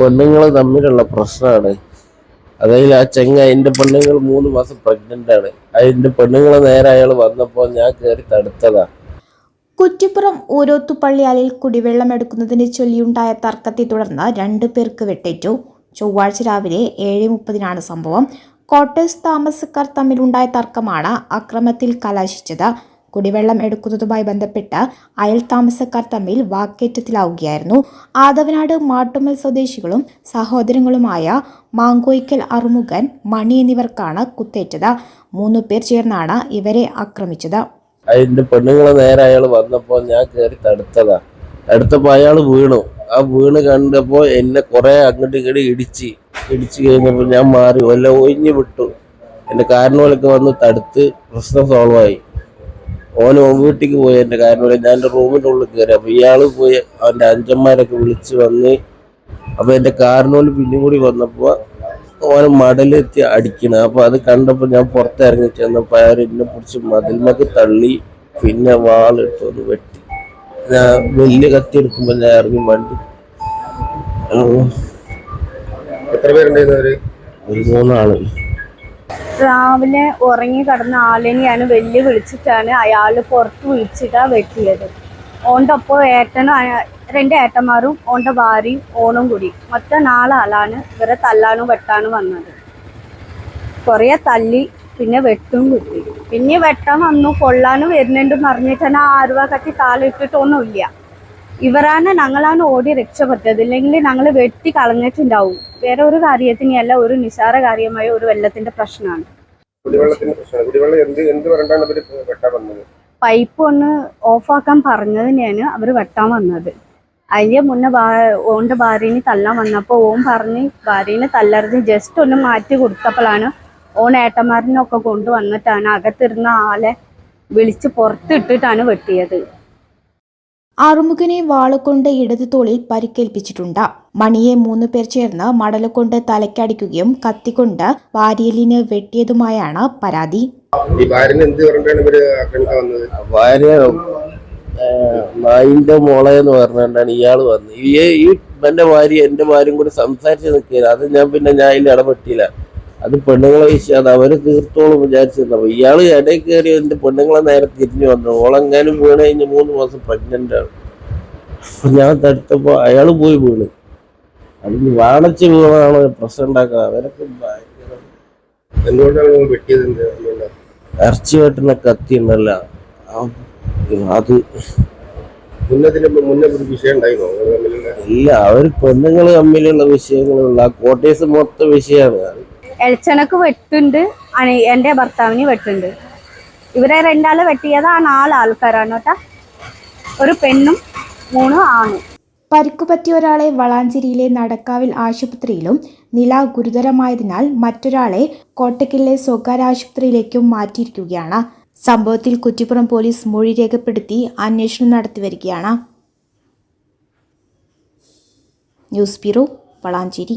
പെണ്ണുങ്ങൾ തമ്മിലുള്ള പ്രശ്നമാണ് അതായത് ആ ചെങ്ങ എന്റെ പെണ്ണുങ്ങൾ മൂന്ന് മാസം പ്രഗ്നന്റ് ആണ്. അതിന്റെ പെണ്ണുങ്ങൾ നേരെ അയാൾ വന്നപ്പോൾ ഞാൻ കയറി തടുത്തതാ. കുറ്റിപ്പുറം ഊരോത്തുപള്ളിയാലിൽ കുടിവെള്ളം എടുക്കുന്നതിനെ ചൊല്ലിയുണ്ടായ തർക്കത്തെ തുടർന്ന് രണ്ടു പേർക്ക് വെട്ടേറ്റു. ചൊവ്വാഴ്ച രാവിലെ ഏഴ് മുപ്പതിനാണ് സംഭവം. കോട്ടേഴ്സ് താമസക്കാർ തമ്മിലുണ്ടായ തർക്കമാണ് അക്രമത്തിൽ കലാശിച്ചത്. കുടിവെള്ളം എടുക്കുന്നതുമായി ബന്ധപ്പെട്ട് അയൽ താമസക്കാർ തമ്മിൽ വാക്കേറ്റത്തിലാവുകയായിരുന്നു. ആദവനാട് മാട്ടുമൽ സ്വദേശികളും സഹോദരങ്ങളുമായ മാങ്കോയ്ക്കൽ അറുമുഖൻ മണി എന്നിവർക്കാണ് കുത്തേറ്റത്. മൂന്നു പേർ ചേർന്നാണ് ഇവരെ ആക്രമിച്ചത്. അതിന്റെ പെണ്ണുങ്ങളെ നേരെ അയാൾ വന്നപ്പോ ഞാൻ കയറി തടുത്തതാ. അടുത്തപ്പോ അയാൾ വീണു. ആ വീണ് കണ്ടപ്പോ എന്നെ കുറെ അങ്ങോട്ട് ഇങ്ങോട്ട് ഇടിച്ച് ഇടിച്ചു കഴിഞ്ഞപ്പോ ഞാൻ മാറി വല്ല ഒഴിഞ്ഞു വിട്ടു. എന്റെ കാരണവലൊക്കെ വന്ന് തടുത്ത് പ്രശ്നം സോൾവ് ആയി. ഓന് ഓൻ വീട്ടിക്ക് പോയി എന്റെ കാരണവല ഞാൻ എന്റെ റൂമിന്റെ ഉള്ളിൽ കയറി അപ്പൊ ഇയാൾ പോയി അവന്റെ അഞ്ചന്മാരൊക്കെ വിളിച്ച് വന്ന് അപ്പോൾ എന്റെ കാറിനോട് പിന്നും കൂടി വന്നപ്പോ ഓനെ മടലെത്തി അടിക്കണം. അപ്പോൾ അത് കണ്ടപ്പോൾ ഞാൻ പുറത്തിറങ്ങി ചെന്നപ്പോ അയാൾ എന്നെ പിടിച്ച് മതിൽമക്ക് തള്ളി പിന്നെ വാളിട്ട് ഒന്ന് വെട്ടി. ഞാൻ വലിയ കത്തി എടുക്കുമ്പോ ഞാൻ ഇറങ്ങി മണ്ടി എത്ര പേരുണ്ടായിരുന്നു ഒരു മൂന്നാൾ. രാവിലെ ഉറങ്ങി കിടന്ന ആളിനെയാണ് വെല്ലു വിളിച്ചിട്ടാണ് അയാൾ പുറത്ത് വിളിച്ചിട്ടാണ് വെട്ടിയത്. ഓന്റെ ഒപ്പം ഏട്ടനും രണ്ട് ഏട്ടന്മാരും ഓന്റെ ഭാര്യയും ഓണും കൂടി. മൊത്തം നാലാളാണ് ഇവരെ തല്ലാനും വെട്ടാനും വന്നത്. കുറേ തല്ലി പിന്നെ വെട്ടും കുത്തി. പിന്നെ വെട്ടാൻ വന്നു കൊള്ളാനും വരുന്നുണ്ട് പറഞ്ഞിട്ട് തന്നെ ആ ആരുവ കത്തി താളിട്ടിട്ടൊന്നുമില്ല ഇവരാണ് ഞങ്ങളാണ് ഓടി രക്ഷപ്പെട്ടത്. ഇല്ലെങ്കിൽ ഞങ്ങൾ വെട്ടി കളഞ്ഞിട്ടുണ്ടാവും. വേറെ ഒരു കാര്യത്തിനല്ല ഒരു നിസാര കാര്യമായ ഒരു വെള്ളത്തിന്റെ പ്രശ്നമാണ്. പൈപ്പ് ഒന്ന് ഓഫാക്കാൻ പറഞ്ഞതിനെയാണ് അവർ വെട്ടാൻ വന്നത്. അതിന്റെ മുന്നേ ഓന്റെ ഭാര്യനെ തല്ലാൻ വന്നപ്പോൾ ഓൻ പറഞ്ഞ് ഭാര്യനെ തല്ലറിഞ്ഞ് ജസ്റ്റ് ഒന്ന് മാറ്റി കൊടുത്തപ്പോഴാണ് ഓൺ ഏട്ടന്മാരനൊക്കെ കൊണ്ടുവന്നിട്ടാണ് അകത്തിരുന്ന ആളെ വിളിച്ച് പുറത്തിട്ടിട്ടാണ് വെട്ടിയത്. ആറുമുഖനെ വാളുകൊണ്ട് ഇടത് തോളിൽ പരിക്കേൽപ്പിച്ചിട്ടുണ്ട്. മണിയെ മൂന്നു പേർ ചേർന്ന് മടലുകൊണ്ട് തലയ്ക്കടിക്കുകയും കത്തിക്കൊണ്ട് വാരിയലിന് വെട്ടിയതുമായാണ് പരാതി. നായിന്റെ മോളെ എന്ന് പറഞ്ഞാണ് ഇയാൾ വന്നത്. ഈ എന്റെ ഭാര്യ എന്റെ ഭാര്യയും കൂടി സംസാരിച്ച് നിൽക്കുകയാണ്. അത് ഞാൻ പിന്നെ ഞാൻ അതിൽ ഇടപെട്ടില്ല. അത് പെണ്ണുങ്ങളെ വിശ്വാസം അത് അവർ തീർത്തോളം വിചാരിച്ചിരുന്നു. അപ്പൊ ഇയാൾ ഇടയിൽ കയറി എന്റെ പെണ്ണുങ്ങളെ നേരെ തിരിഞ്ഞു വന്നു. ഓളെങ്ങാനും വീണ് കഴിഞ്ഞ് മൂന്ന് മാസം പ്രഗ്നന്റ് ആണ്. അപ്പൊ ഞാൻ തടുത്തപ്പോ അയാൾ പോയി വീണ്. അതിന് വാണച്ച് വീണാണ് പ്രശ്നം ഉണ്ടാക്കുക. അവരൊക്കെ? ഇറച്ചി വെട്ടുന്ന കത്തി ഉണ്ടല്ല. അത് ഇല്ല അവർ പെണ്ണുങ്ങൾ തമ്മിലുള്ള വിഷയങ്ങളുള്ള കോട്ടേഴ്സ് മൊത്തം വിഷയമാണ്. എളിച്ചനക്ക് വെട്ടുണ്ട് എന്റെ ഭർത്താവിന് വെട്ടുണ്ട്. ഇവരെ രണ്ടാൾ വെട്ടിയത് ആ നാല് ആൾക്കാരാണ് കേട്ടാ. ഒരു പെണ്ണും മൂന്ന് ആണും. പരിക്കുപറ്റിയ ഒരാളെ വളാഞ്ചേരിയിലെ നടക്കാവിൽ ആശുപത്രിയിലും നില ഗുരുതരമായതിനാൽ മറ്റൊരാളെ കോട്ടക്കലിലെ സ്വകാര്യ ആശുപത്രിയിലേക്കും മാറ്റിയിരിക്കുകയാണ്. സംഭവത്തിൽ കുറ്റിപ്പുറം പോലീസ് മൊഴി രേഖപ്പെടുത്തി അന്വേഷണം നടത്തി വരികയാണ്. News bureau Valanchery.